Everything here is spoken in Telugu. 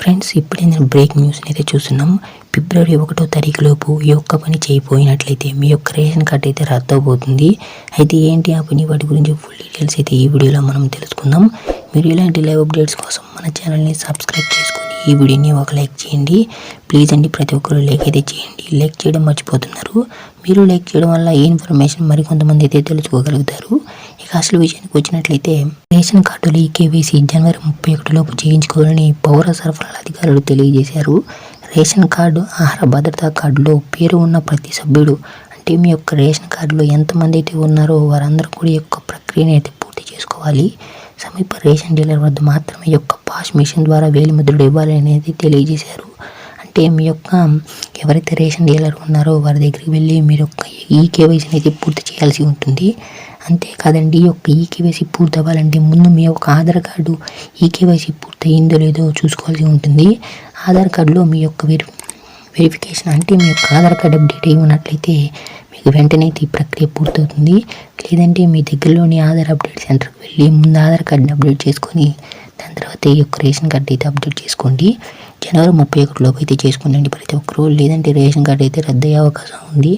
ఫ్రెండ్స్ ఇప్పుడే నేను బ్రేక్ న్యూస్ అయితే చూస్తున్నాం. ఫిబ్రవరి ఒకటో తారీఖు లోపు ఈ ఒక్క పని చేయపోయినట్లయితే మీ యొక్క రేషన్ కార్డ్ అయితే రద్దు అవబోతుంది అయితే ఏంటి ఆ పని? వాటి గురించి ఫుల్ డీటెయిల్స్ అయితే ఈ వీడియోలో మనం తెలుసుకుందాం. మీరు ఇలాంటి లైవ్ అప్డేట్స్ కోసం మన ఛానల్ని సబ్స్క్రైబ్ చేసుకోండి. ఈ వీడియోని ఒక లైక్ చేయండి. ప్లీజ్ అండి ప్రతి ఒక్కరు లైక్ అయితే చేయండి. లైక్ చేయడం మర్చిపోతున్నారు. మీరు లైక్ చేయడం వల్ల ఈ ఇన్ఫర్మేషన్ మరికొంతమంది అయితే తెలుసుకోగలుగుతారు. ఇక అసలు విషయానికి వచ్చినట్లయితే రేషన్ కార్డులు ఈ కేవీసీ జనవరి ముప్పై ఒకటిలోపు చేయించుకోవాలని పౌర సరఫరాల అధికారులు తెలియజేశారు. రేషన్ కార్డు ఆహార భద్రతా కార్డులో పేరు ఉన్న ప్రతి సభ్యుడు అంటే మీ యొక్క రేషన్ కార్డులో ఎంతమంది అయితే ఉన్నారో వారందరూ కూడా యొక్క ప్రక్రియను అయితే పూర్తి చేసుకోవాలి. సమీప రేషన్ డీలర్ వద్ద మాత్రమే యొక్క పాస్ మిషన్ ద్వారా వేలి ముద్రలు ఇవ్వాలి అనేది తెలియజేశారు. అంటే మీ యొక్క ఎవరైతే రేషన్ డీలర్ ఉన్నారో వారి దగ్గరికి వెళ్ళి మీరు యొక్క ఈ కేవైసీ అనేది పూర్తి చేయాల్సి ఉంటుంది. అంతేకాదండి ఈ యొక్క ఈ కేవైసీ పూర్తి అవ్వాలంటే ముందు మీ యొక్క ఆధార్ కార్డు ఈ కేవైసీ పూర్తి అయిందో లేదో చూసుకోవాల్సి ఉంటుంది. ఆధార్ కార్డులో మీ యొక్క వెరి వెరిఫికేషన్ అంటే మీ యొక్క ఆధార్ కార్డు అప్డేట్ అయి ఉన్నట్లయితే వెంటనే అయితే ఈ ప్రక్రియ పూర్తవుతుంది. లేదంటే మీ దగ్గరలోని ఆధార్ అప్డేట్ సెంటర్కి వెళ్ళి ముందు ఆధార్ కార్డుని అప్డేట్ చేసుకొని దాని తర్వాత ఈ యొక్క రేషన్ కార్డు అయితే అప్డేట్ చేసుకోండి. జనవరి ముప్పై ఒకటిలోపు అయితే చేసుకోండి ప్రతి ఒక్కరు. లేదంటే రేషన్ కార్డు అయితే రద్దు అయ్యే అవకాశం ఉంది.